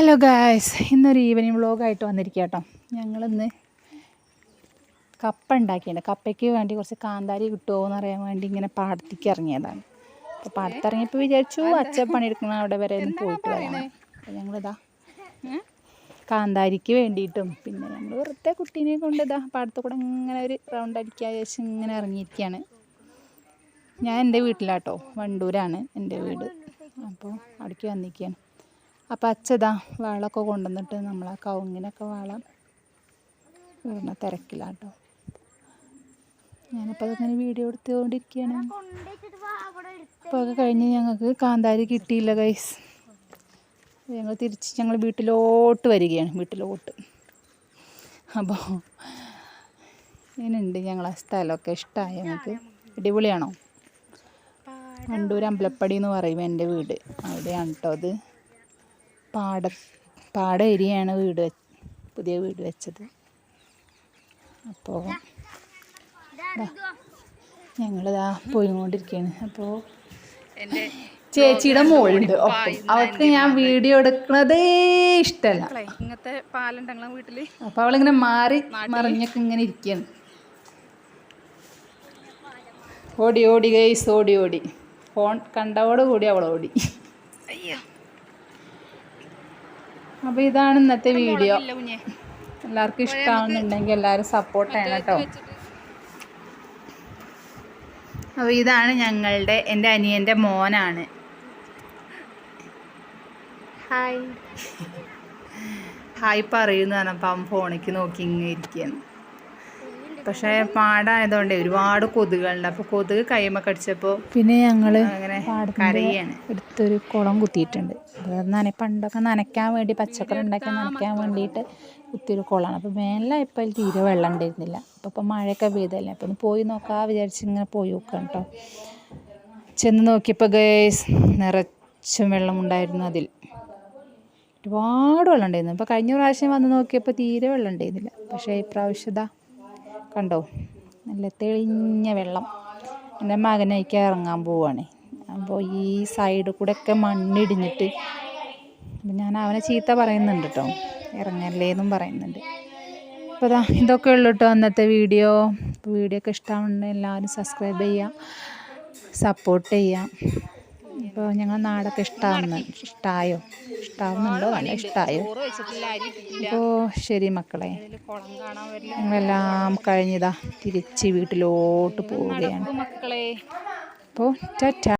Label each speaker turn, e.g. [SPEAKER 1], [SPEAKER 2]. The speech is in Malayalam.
[SPEAKER 1] ഹലോ ഗായ്സ് ഇന്നൊരു ഈവനിങ് വ്ളോഗായിട്ട് വന്നിരിക്കുക കേട്ടോ ഞങ്ങളിന്ന് കപ്പ ഉണ്ടാക്കിയിട്ടുണ്ട്. കപ്പയ്ക്ക് വേണ്ടി കുറച്ച് കാന്താരി കിട്ടുമോ എന്ന് അറിയാൻ വേണ്ടി ഇങ്ങനെ പാടത്തേക്ക് ഇറങ്ങിയതാണ്. അപ്പോൾ പാടത്തിറങ്ങിയപ്പോൾ വിചാരിച്ചു അച്ഛൻ പണിയെടുക്കുന്ന അവിടെ വരെ ഒന്ന് പോയിട്ട് വരാം. അപ്പോൾ ഞങ്ങളിതാ കാന്താരിക്ക് വേണ്ടിയിട്ടും പിന്നെ നമ്മൾ വെറുതെ കുട്ടീനെ കൊണ്ട് ഇതാ പാടത്ത് കൂടെ ഇങ്ങനെ ഒരു റൗണ്ട് അടിക്കാൻ ശേഷം ഇങ്ങനെ ഇറങ്ങിയിരിക്കുകയാണ്. ഞാൻ എന്റെ വീട്ടിലാട്ടോ വണ്ടൂരാണ് എന്റെ വീട്. അപ്പോൾ അവിടേക്ക് വന്നിരിക്കുകയാണ്. അപ്പോൾ അച്ഛതാ വാളൊക്കെ കൊണ്ടുവന്നിട്ട് നമ്മളെ കവുങ്ങിനൊക്കെ വാള വീണ തിരക്കിലാട്ടോ. ഞാനിപ്പോൾ അതങ്ങനെ വീഡിയോ എടുത്തുകൊണ്ടിരിക്കുകയാണ്. അപ്പോൾ അത് കഴിഞ്ഞ് ഞങ്ങൾക്ക് കാന്താരി കിട്ടിയില്ല ഗൈസ് ഞങ്ങൾ തിരിച്ച് ഞങ്ങൾ വീട്ടിലോട്ട് വരികയാണ് വീട്ടിലോട്ട്. അപ്പോൾ ഇങ്ങനെയുണ്ട് ഞങ്ങളെ സ്ഥലമൊക്കെ ഇഷ്ടമായി ഞങ്ങൾക്ക് അടിപൊളിയാണോ? വണ്ടൂർ അമ്പലപ്പടി എന്ന് പറയും എന്റെ വീട്. അവിടെയാണ് കേട്ടോ അത്. പാട പാട ഏരിയയാണ് വീട് പുതിയ വീട് വെച്ചത്. അപ്പോൾ ഞങ്ങളിതാ പോയിക്കൊണ്ടിരിക്കുകയാണ് അപ്പോൾ ചേച്ചിയുടെ മോളുണ്ട്. അവൾക്ക് ഞാൻ വീഡിയോ എടുക്കണതേ ഇഷ്ടമല്ല
[SPEAKER 2] ഇങ്ങനത്തെ പാലുണ്ടെങ്കിലും വീട്ടിൽ വീട്ടിൽ.
[SPEAKER 1] അപ്പോൾ അവളിങ്ങനെ മാറി മറിഞ്ഞൊക്കെ ഇങ്ങനെ ഇരിക്കുകയാണ് ഓടി ഓടി ഗൈസ് ഓടി ഓടി. ഫോൺ കണ്ടവോട് കൂടി അവൾ ഓടി.
[SPEAKER 2] അയ്യോ.
[SPEAKER 1] അപ്പോൾ ഇതാണ് ഇന്നത്തെ വീഡിയോ. എല്ലാവർക്കും ഇഷ്ടമാവുന്നുണ്ടെങ്കിൽ എല്ലാവരും സപ്പോർട്ട് ചെയ്യണം കേട്ടോ. അപ്പോൾ ഇതാണ് ഞങ്ങളുടെ എന്റെ അനിയന്റെ മോനാണ്. ഹായ് ഹായ് പറയുന്നു പറഞ്ഞപ്പോൾ അവൻ ഫോണിക്ക് നോക്കി ഇങ്ങനെ ഇരിക്കുകയാണ്. പക്ഷേ പാടായതുകൊണ്ട് ഒരുപാട് കൊതുകുകളുണ്ട്. അപ്പോൾ കൊതുക് കൈമ കടിച്ചപ്പോൾ പിന്നെ ഞങ്ങൾ അങ്ങനെ കരയാണ്. എടുത്തൊരു കുളം കുത്തിയിട്ടുണ്ട്. നന പണ്ടൊക്കെ നനയ്ക്കാൻ വേണ്ടി പച്ചക്കറി ഉണ്ടാക്കി നനയ്ക്കാൻ വേണ്ടിയിട്ട് കുത്തിയൊരു കുളമാണ്. അപ്പോൾ മേലായപ്പോൾ അതിൽ തീരെ വെള്ളം ഉണ്ടായിരുന്നില്ല. അപ്പോൾ ഇപ്പം മഴയൊക്കെ പെയ്തല്ലേ. അപ്പോൾ ഒന്ന് പോയി നോക്കാം വിചാരിച്ച് ഇങ്ങനെ പോയി നോക്കാം കേട്ടോ ചെന്ന് നോക്കിയപ്പോൾ ഗേസ് നിറച്ചും വെള്ളമുണ്ടായിരുന്നു അതിൽ. ഒരുപാട് വെള്ളം ഉണ്ടായിരുന്നു. അപ്പോൾ കഴിഞ്ഞ പ്രാവശ്യം വന്ന് നോക്കിയപ്പോൾ തീരെ വെള്ളം ഉണ്ടായിരുന്നില്ല. പക്ഷേ ഇപ്രാവശ്യത കണ്ടോ? നല്ല തെളിഞ്ഞ വെള്ളം. എന്റെ മകനേക്ക് ഇറങ്ങാൻ പോവുകയാണ് അപ്പോൾ ഈ സൈഡിൽ കൂടെയൊക്കെ മണ്ണിടിഞ്ഞിട്ട് അപ്പം ഞാൻ അവനെ ചീത്ത പറയുന്നുണ്ട് കേട്ടോ ഇറങ്ങല്ലേന്നും പറയുന്നുണ്ട്. അപ്പോൾ ഇതാ ഇതൊക്കെ ഉള്ളു കേട്ടോ അന്നത്തെ വീഡിയോ. വീഡിയോ ഒക്കെ ഇഷ്ടമാവുന്നുണ്ടെങ്കിൽ എല്ലാവരും സബ്സ്ക്രൈബ് ചെയ്യാം സപ്പോർട്ട് ചെയ്യാം. ഇപ്പോൾ ഞങ്ങൾ നാടൊക്കെ ഇഷ്ടമാവുന്ന ഇഷ്ടമായോ ഇഷ്ടമാവുന്നുണ്ടോ അല്ല ഇഷ്ടമായോ അപ്പോൾ ശരി മക്കളെ. ഞങ്ങളെല്ലാം കഴിഞ്ഞതാ തിരിച്ച് വീട്ടിലോട്ട് പോവുകയാണ്. അപ്പോൾ ടാറ്റ